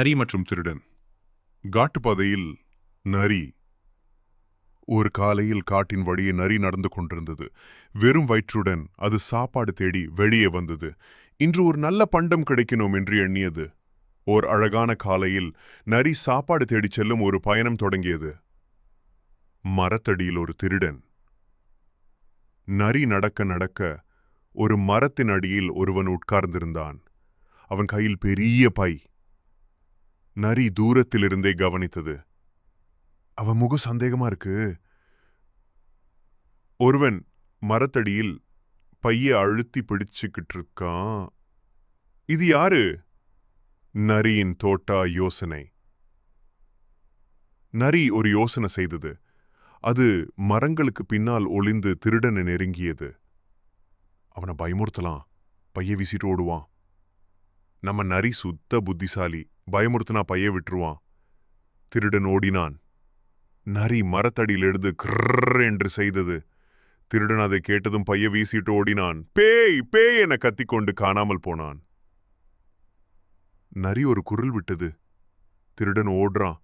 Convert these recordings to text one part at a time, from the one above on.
நரி மற்றும் திருடன். காட்டுப்பாதையில் நரி. ஒரு காலையில் காட்டின் வழியே நரி நடந்து கொண்டிருந்தது. வெறும் வயிற்றுடன் அது சாப்பாடு தேடி வெளியே வந்தது. இன்று ஒரு நல்ல பண்டம் கிடைக்கணும் என்று எண்ணியது. ஓர் அழகான காலையில் நரி சாப்பாடு தேடிச் செல்லும் ஒரு பயணம் தொடங்கியது. மரத்தடியில் ஒரு திருடன். நரி நடக்க நடக்க ஒரு மரத்தின் அடியில் ஒருவன் உட்கார்ந்திருந்தான். அவன் கையில் பெரிய பை. நரி தூரத்திலிருந்தே கவனித்தது. அவ முகம் சந்தேகமா இருக்கு. ஒருவன் மரத்தடியில் பைய அழுத்தி பிடிச்சுக்கிட்டு இருக்கான் இது யாரு? நரியின் தோட்டா யோசனை. நரி ஒரு யோசனை செய்தது. அது மரங்களுக்கு பின்னால் ஒளிந்து திருடனை நெருங்கியது. அவனை பயமுறுத்தலாம். பைய வீசிட்டு ஓடுவான். நம்ம நரி சுத்த புத்திசாலி. பயமுறுத்துனா பைய விட்டுருவான். திருடன் ஓடினான். நரி மரத்தடியிலிருந்து எழுது கிரர் என்று செய்தது. திருடன் அதை கேட்டதும் பைய வீசிட்டு ஓடினான். பேய் பேய் என கத்திக்கொண்டு காணாமல் போனான். நரி ஒரு குரல் விட்டது. திருடன் ஓடுறான்.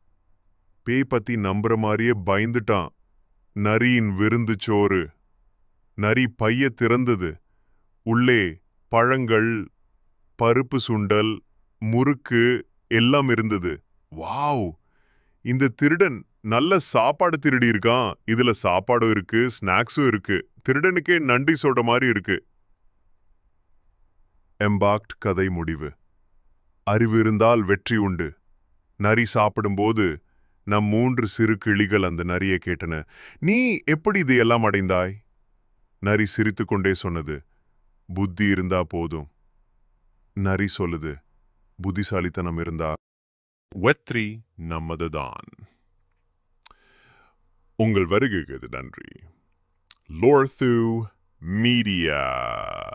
பேய் பத்தி நம்புற மாதிரியே பயந்துட்டான். நரியின் விருந்து சோறு. நரி பைய திறந்தது. உள்ளே பழங்கள் பருப்பு சுண்டல் முறுக்கு எல்லாம் இருந்தது. வாவ்! இந்த திருடன் நல்ல சாப்பாடு திருடி இருக்கான். இதுல சாப்பாடும் இருக்கு ஸ்நாக்ஸும் இருக்கு. திருடனுக்கே நன்றி சொல்ற மாதிரி இருக்கு. எம்பாக்ட் கதை முடிவு. அறிவு இருந்தால் வெற்றி உண்டு. நரி சாப்பிடும்போது நம் மூன்று சிறு கிளிகள் அந்த நரியை கேட்டன. நீ எப்படி இது எல்லாம் அடைந்தாய்? நரி சிரித்துக்கொண்டே சொன்னது. புத்தி இருந்தா போதும். நரி சொல்லுது. புத்திசாலித்தனம் இருந்தா வெற்றி நம்மதுதான். உங்கள் வருகைக்கு நன்றி. லோர்து மீடியா.